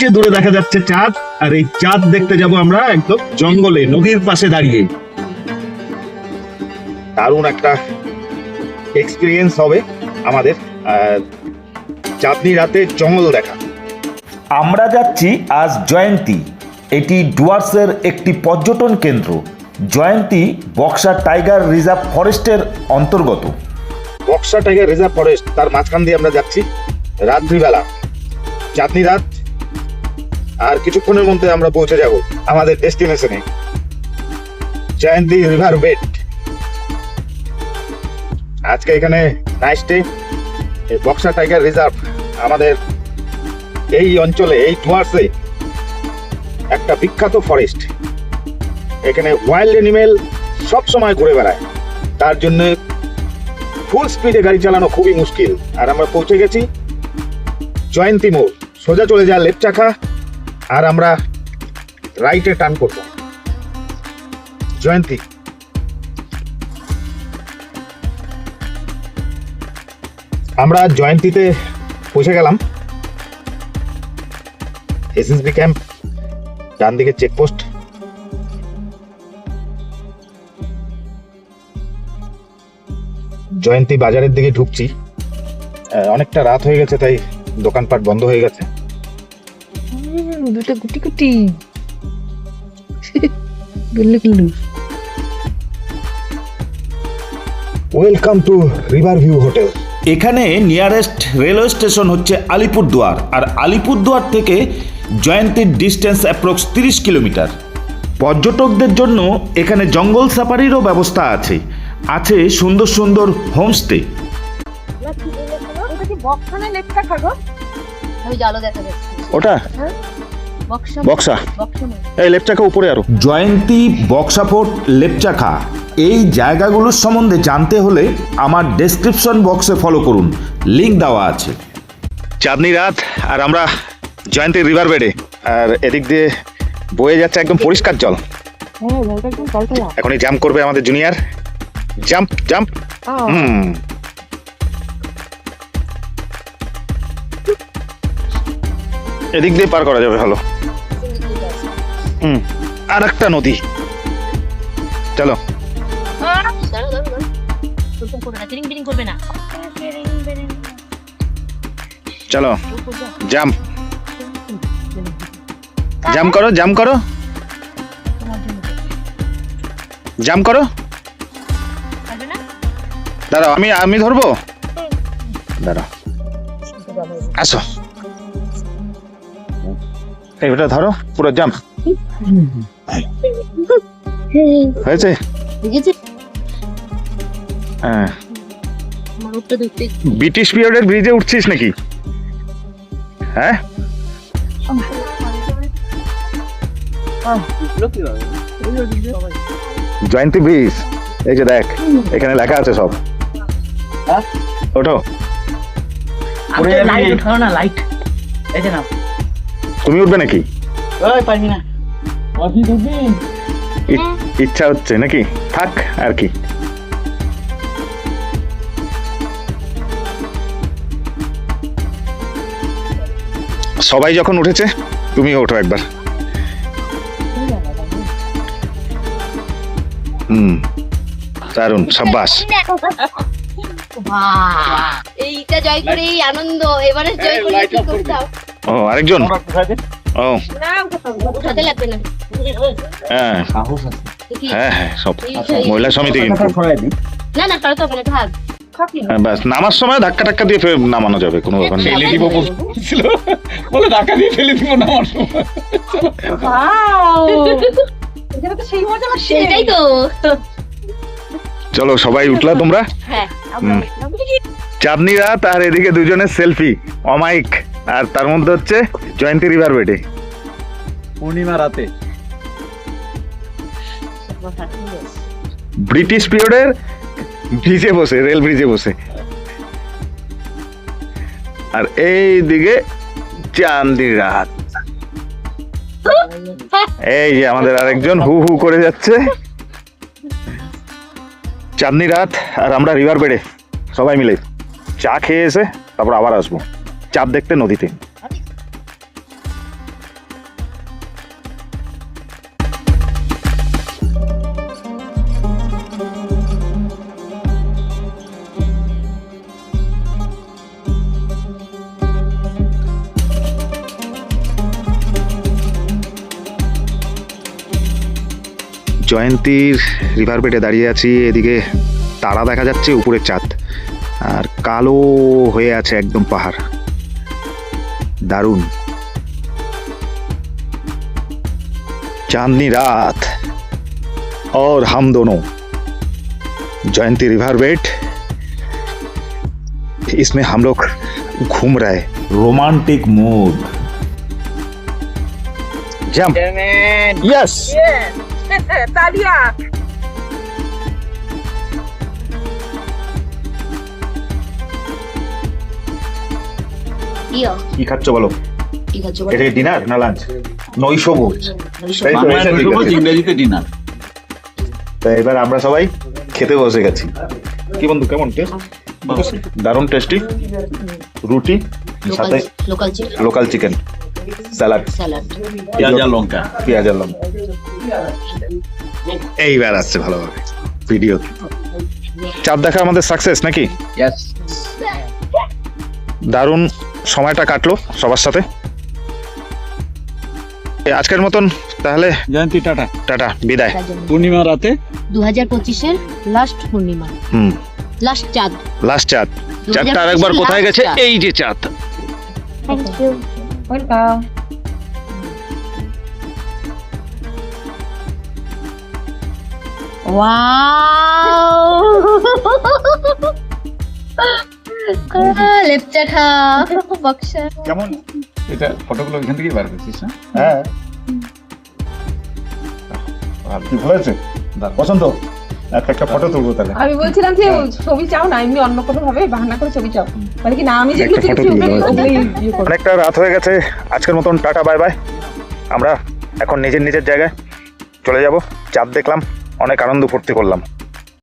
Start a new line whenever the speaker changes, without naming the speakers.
যে দূরে দেখা যাচ্ছে চাঁদ আর এই চাঁদ দেখতে যাব আমরা একদম জঙ্গলে নদীর পাশে দাঁড়িয়ে। দারুণ একটা এক্সপিরিয়েন্স হবে আমাদের চাঁদনি রাতে জঙ্গল দেখা।
আমরা যাচ্ছি আজ জয়ন্তী এটি ডুয়ার্সের একটি পর্যটন কেন্দ্র। জয়ন্তী বক্সা টাইগার রিজার্ভ ফরেস্টের অন্তর্গত।
বক্সা টাইগার রিজার্ভ ফরেস্ট তার মাঝখান দিয়ে আমরা যাচ্ছি রাত্রিবেলা। চাঁদনি রাত আর কিছুক্ষণের মধ্যে আমরা পৌঁছে যাব আমাদের ডেস্টিনেশনে। জয়ন্তী রিভার বেড আজকে এখানে night stay Buxa tiger reserve আমাদের এই অঞ্চলে, এই ডুয়ার্সে একটা বিখ্যাত ফরেস্ট এখানে ওয়াইল্ড অ্যানিমেল সব সময় ঘুরে বেড়ায়। তার জন্য ফুল স্পিডে গাড়ি চালানো খুবই মুশকিল। আর আমরা পৌঁছে গেছি জয়ন্তী মোড়। সোজা চলে যায় চাকা আর আমরা রাইটে টার্ন করব। জয়ন্তী। আমরা জয়ন্তীতে পৌঁছে গেলাম। এসএসবি ক্যাম্প ডান দিকে চেকপোস্ট জয়ন্তী বাজারের দিকে ঢুকছি। অনেকটা রাত হয়ে গেছে, তাই দোকানপাট বন্ধ হয়ে গেছে।
দুটো গুটি গুটি। গুল্লু Gullu.
Welcome to river view hotel
এখানে নিয়ারেস্ট রেলওয়ে স্টেশন হচ্ছে আলিপুরদুয়ার আর আলিপুরদুয়ার থেকে জয়ন্তীর ডিস্টেন্স অ্যাপ্রক্স তিরিশ কিলোমিটার। পর্যটকদের জন্য এখানে জঙ্গল সাফারিরও ব্যবস্থা আছে। আছে সুন্দর সুন্দর হোমস্টে
ওটা
বক্সা।
এই চাকা উপরে আরও।
জয়ন্তী বক্সাফোর্ট লেপচাখা। এই জায়গাগুলোর সম্বন্ধে জানতে হলে আমার ডেসক্রিপশন বক্সে ফলো করুন। লিংক দেওয়া আছে।
চাঁদনি রাত আর আমরা জয়ন্তী রিভার বেডে আর এদিক দিয়ে বয়ে যাচ্ছে একদম পরিষ্কার জল।
হ্যাঁ একদম
এখনই জাম্প করবে আমাদের জুনিয়র জাম্প জাম্প হুম। এদিক দিয়ে পার করা যাবে ভালো হুম আর একটা নদী চলো। চলো। জাম্প জাম্প করো জাম্প করো। জাম্প করো দাঁড়াও, আমি আমি ধরবো দাঁড়াও আসো এই ওটা ধরো পুরো জাম্প হয়েছে? হ্যাঁ।
আমার
ব্রিটিশ পিরিয়ডের ব্রিজে উঠছিস নাকি? হ্যাঁ? জয়ন্তী ব্রিজ এই যে দেখ এখানে লেখা আছে সব। ওঠো।
লাইট উঠাও না লাইট এই যে না
তুমি উঠবে নাকি?
ওই পারবি না।
ই- ইচ্ছা হচ্ছে নাকি? থাক আর কি। সবাই যখন উঠেছে তুমিও ওঠো একবার। হুম দারুণ সাব্বাস।
এইটা জয় করে এই আনন্দ এবারে জয় করে
ও আরেকজন? ও। হ্যাঁ। হ্যাঁ হ্যাঁ সব মহিলা সমিতি কিন্তু। হ্যাঁ, ব্যাস নামার সময় ধাক্কা টাক্কা দিয়ে নামানো যাবে কোনো ব্যাপার নেই।
ফেলে দিব ছিল। বলে ধাক্কা দিয়ে ফেলে দিব না আমার
সেটাই তো
চলো সবাই উঠলা তোমরা।
হ্যাঁ
চাঁদনি রাত আর এদিকে দুজনের সেলফি। অমাইক আর তার মধ্যে হচ্ছে জয়ন্তী রিভার বেডে
পূর্ণিমা রাতে।
ব্রিটিশ পিরিয়ডের ব্রিজে বসে রেল ব্রিজে বসে। আর এই দিকে চাঁদনি রাত। এই যে আমাদের আরেকজন হু হু করে যাচ্ছে। চাঁদনি রাত আর আমরা রিভার বেডে সবাই মিলে। চা খেয়ে এসে তারপর আবার আসব। চাপ দেখতে নদীতে। জয়ন্তীর রিভার বেডে দাঁড়িয়ে আছি, এদিকে তারা দেখা যাচ্ছে উপরে চাঁদ। আর কালো হয়ে আছে একদম পাহাড়। দারুণ चांदनी रात और हम दोनों जयंती रिवर बेट इसमें हम लोग घूम रहे हैं
রোমান্টিক মুড
जंप यस
তালিয়া
কি খাচ্ছ বলো?
আছে
এটা ডিনার না লাঞ্চ নৈশভোজ।
ইংরেজিতে ডিনার
তো এবার আমরা সবাই খেতে বসে গেছি। কি বন্ধু কেমন টেস্ট দারুণ টেস্টি রুটি
লোকাল
সাথে
লোকাল চিকেন
স্যালাড
পেঁয়াজ আর লঙ্কা।
পেঁয়াজ আর লঙ্কা। এইবার আসছে ভালোভাবে। ভিডিও। চাপ দেখা আমাদের সাকসেস নাকি?
ইয়েস
দারুণ সময়টা কাটলো সবার সাথে। আজকের মতন তাহলে
জয়ন্তী টাটা।
টাটা বিদায়।
পূর্ণিমা রাতে?
দু হাজার পঁচিশের লাস্ট পূর্ণিমা।
হুম।
লাস্ট চাঁদ।
লাস্ট চাঁদ। চাঁদটা আরেকবার কোথায় গেছে? এই যে চাঁদ।
Thank
you welcome wow Buxa
কেমন?
এটা ফটোগুলো এখান থেকেই বার করছিস না
হ্যাঁ। কি হয়েছে? পছন্দ একটা একটা ফটো তুলবো তাহলে।
আমি বলছিলাম যে ছবি চাও না এমনি অন্য কোনো ভাবে বাহানা করে ছবি চাও। মানে কি না আমি যেগুলো। ওগুলোই ইয়ে
অনেকটা রাত হয়ে গেছে আজকের মতন টাটা বাই বাই। আমরা এখন নিজের নিজের জায়গায় চলে যাব। চাঁদ দেখলাম অনেক আনন্দ ফুর্তি করলাম।